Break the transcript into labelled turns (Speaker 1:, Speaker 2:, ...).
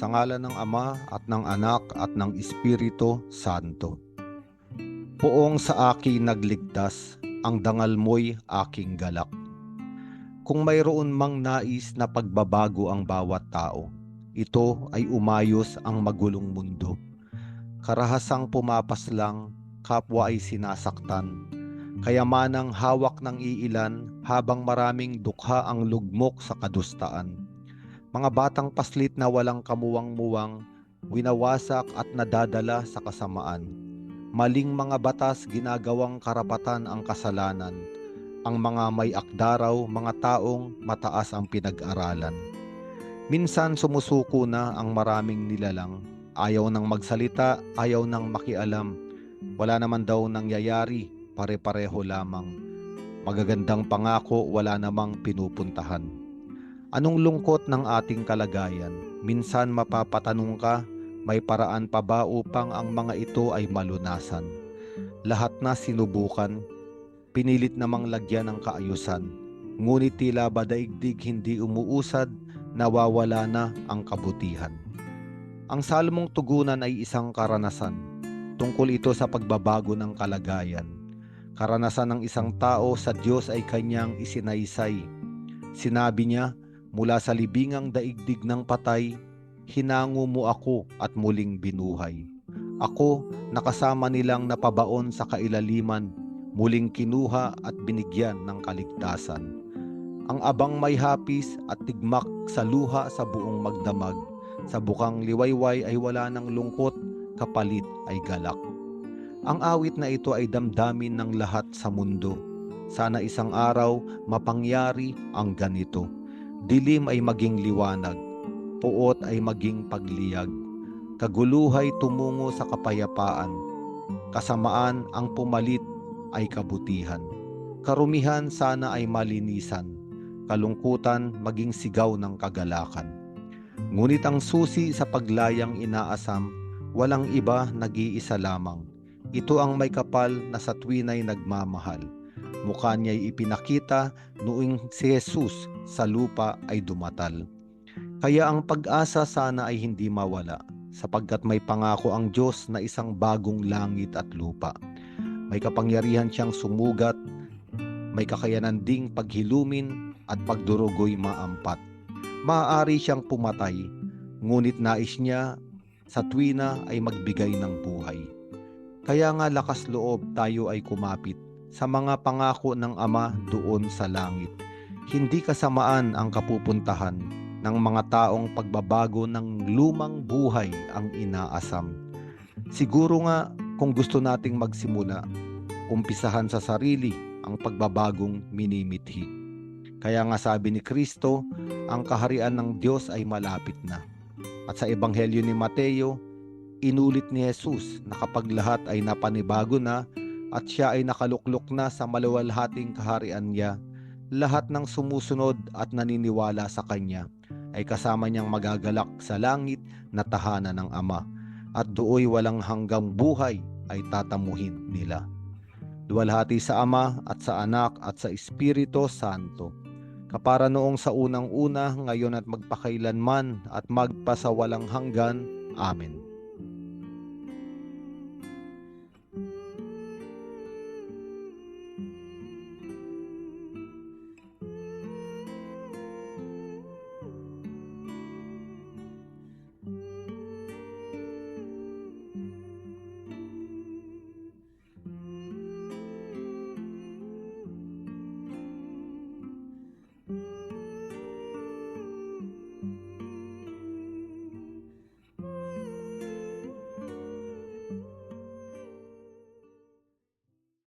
Speaker 1: Sa ngalan ng Ama at ng Anak at ng Espiritu Santo. Poong sa akin nagligtas, ang dangal mo'y aking galak. Kung mayroon mang nais na pagbabago ang bawat tao, ito ay umayos ang magulong mundo. Karahasang pumapas lang, kapwa ay sinasaktan. Kayamanang hawak ng iilan habang maraming dukha ang lugmok sa kadustaan. Mga batang paslit na walang kamuwang-muwang, winawasak at nadadala sa kasamaan. Maling mga batas ginagawang karapatan ang kasalanan. Ang mga may akdaraw, mga taong mataas ang pinag-aralan. Minsan sumusuko na ang maraming nilalang. Ayaw nang magsalita, ayaw nang makialam. Wala naman daw nangyayari, pare-pareho lamang. Magagandang pangako, wala namang pinupuntahan. Anong lungkot ng ating kalagayan? Minsan mapapatanong ka, may paraan pa ba upang ang mga ito ay malunasan? Lahat na sinubukan, pinilit namang lagyan ng kaayusan. Ngunit tila ba daigdig hindi umuusad, nawawala na ang kabutihan. Ang salmong tugunan ay isang karanasan. Tungkol ito sa pagbabago ng kalagayan. Karanasan ng isang tao sa Diyos ay kanyang isinaysay. Sinabi niya, mula sa libingang daigdig ng patay, hinango mo ako at muling binuhay. Ako, nakasama nilang napabaon sa kailaliman, muling kinuha at binigyan ng kaligtasan. Ang abang may hapis at tigmak sa luha sa buong magdamag, sa bukang liwayway ay wala ng lungkot, kapalit ay galak. Ang awit na ito ay damdamin ng lahat sa mundo. Sana isang araw mapangyari ang ganito. Dilim ay maging liwanag, puot ay maging pagliyag. Kaguluhay tumungo sa kapayapaan. Kasamaan ang pumalit ay kabutihan. Karumihan sana ay malinisan. Kalungkutan maging sigaw ng kagalakan. Ngunit ang susi sa paglayang inaasam, walang iba nag-iisa lamang. Ito ang may kapal na sa tuwinay nagmamahal. Mukha niya'y ipinakita noong si Jesus sa lupa ay dumatal. Kaya ang pag-asa sana ay hindi mawala sapagkat may pangako ang Diyos na isang bagong langit at lupa. May kapangyarihan siyang sumugat, may kakayanan ding paghilumin at pagdurugoy maampat. Maaari siyang pumatay, ngunit nais niya sa tuwina ay magbigay ng buhay. Kaya nga lakas loob tayo ay kumapit sa mga pangako ng Ama doon sa langit. Hindi kasamaan ang kapupuntahan ng mga taong pagbabago ng lumang buhay ang inaasam. Siguro nga kung gusto nating magsimula, umpisahan sa sarili ang pagbabagong minimithi. Kaya nga sabi ni Kristo, ang kaharian ng Diyos ay malapit na. At sa Ebanghelyo ni Mateo, inulit ni Jesus na kapag lahat ay napanibago na at siya ay nakaluklok na sa maluwalhating kaharian niya, lahat ng sumusunod at naniniwala sa Kanya ay kasama niyang magagalak sa langit na tahanan ng Ama at dooy walang hanggang buhay ay tatamuhin nila. Luwalhati sa Ama at sa Anak at sa Espiritu Santo. Kapara noong sa unang-una, ngayon at magpakailanman at magpasawalang hanggan. Amen.